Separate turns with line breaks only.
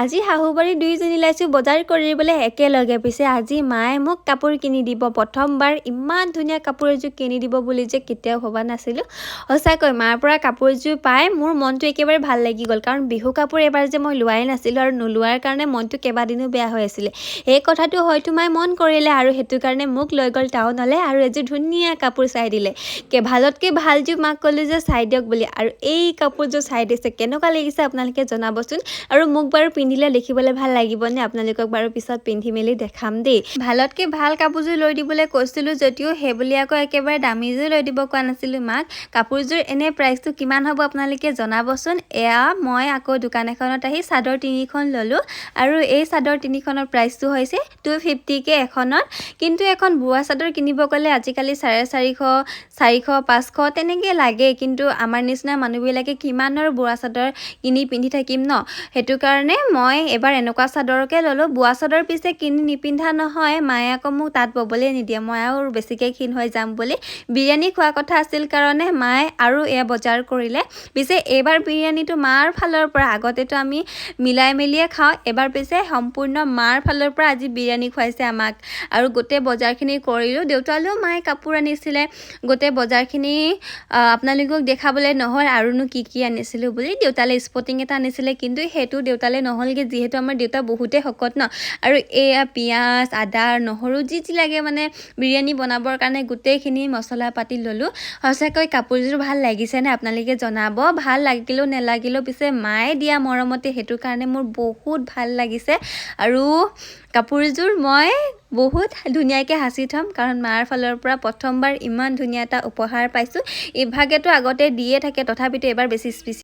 আজি শাহুবাৰী দুয়োজনী ওলাইছোঁ বজাৰ কৰিবলৈ একেলগে পিছে আজি মায়ে মোক কাপোৰ কিনি দিব। প্ৰথমবাৰ ইমান ধুনীয়া কাপোৰ এযোৰ কিনি দিব বুলি যে কেতিয়াও ভবা নাছিলোঁ। সঁচাকৈ মাৰ পৰা কাপোৰ এযোৰ পাই মোৰ মনটো একেবাৰে ভালো লাগি গ'ল। কাৰণ বিহু কাপোৰ এবাৰ যে মই লোৱাই নাছিলোঁ আৰু নোলোৱাৰ কাৰণে মনটো কেইবাদিনো বেয়া হৈ আছিলে। সেই কথাটো হয়তো মায়ে মন কৰিলে আৰু সেইটো কাৰণে মোক লৈ গ'ল টাউনলৈ আৰু এযোৰ ধুনীয়া কাপোৰ চাই দিলে। কে ভালতকৈ ভালযোৰ মাক ক'লোঁ যে চাই দিয়ক বুলি। আৰু এই কাপোৰযোৰ চাই দিছে। কেনেকুৱা লাগিছে আপোনালোকে জনাবচোন। আৰু মোক বাৰু পিন্ধিলে দেখিবলৈ ভাল লাগিবনে? আপোনালোকক বাৰু পিছত পিন্ধি মেলি দেখাম দেই। ভালতকৈ ভাল কাপোৰযোৰ লৈ দিবলৈ কৈছিলোঁ যদিও সেইবুলি আকৌ একেবাৰে দামীযোৰ লৈ দিব কোৱা নাছিলোঁ মাক। কাপোৰযোৰ এনে প্ৰাইচটো কিমান হ'ব আপোনালোকে জনাবচোন। এয়া মই আকৌ দোকান এখনত আহি চাদৰ তিনিখন ল'লোঁ আৰু এই চাদৰ তিনিখনৰ প্ৰাইচটো হৈছে টু ফিফটিকৈ এখনত। কিন্তু এখন বোৱা চাদৰ কিনিব গ'লে আজিকালি চাৰে চাৰিশ চাৰিশ পাঁচশ তেনেকৈ লাগে। কিন্তু আমাৰ নিচিনা মানুহবিলাকে কিমানৰ বোৱা চাদৰ কিনি পিন্ধি থাকিম ন? সেইটো কাৰণে মই এবাৰ এনেকুৱা চাদৰকে ল'লোঁ বোৱা চাদৰ পিছে কিনি নিপিন্ধা নহয়। মায়ে আকৌ মোক তাত ব'বলৈ নিদিয়ে। মই আৰু বেছিকৈ ক্ষীণ হৈ যাম বুলি বিৰিয়ানী খোৱা কথা আছিল কাৰণে মায়ে আৰু এয়া বজাৰ কৰিলে। পিছে এইবাৰ বিৰিয়ানীটো মাৰ ফালৰ পৰা? আগতেতো আমি মিলাই মেলিয়ে খাওঁ। এবাৰ পিছে সম্পূৰ্ণ মাৰ ফালৰ পৰা আজি বিৰিয়ানী খুৱাইছে আমাক। আৰু গোটেই বজাৰখিনি কৰিলোঁ। দেউতালৈও মায়ে কাপোৰ আনিছিলে। গোটেই বজাৰখিনি আপোনালোকক দেখাবলৈ নহ'ল। আৰুনো কি কি আনিছিলোঁ বুলি দেউতালৈ স্পটিং এটা আনিছিলে। কিন্তু সেইটো দেউতালৈ নহ'লগৈ যিহেতু আমাৰ দেউতা বহুতেই শকত ন। আৰু এয়া পিঁয়াজ আদা নহৰু যি যি লাগে মানে বিৰিয়ানী বনাবৰ কাৰণে গোটেইখিনি মছলা পাতি ল'লোঁ। সঁচাকৈ কাপোৰযোৰ ভাল লাগিছেনে আপোনালোকে জনাব? ভাল লাগিলেও নেলাগিলেও পিছে মায়ে দিয়া মৰমতে সেইটো কাৰণে মোৰ বহুত ভাল লাগিছে। আৰু কাপোৰযোৰ মই বহুত ধুনীয়াকৈ সাঁচি থ'ম কাৰণ মাৰ ফালৰ পৰা প্ৰথমবাৰ ইমান ধুনীয়া এটা উপহাৰ পাইছোঁ। ইভাগেতো আগতে দিয়ে থাকে তথাপিতো এবাৰ বেছি স্পেচিয়েল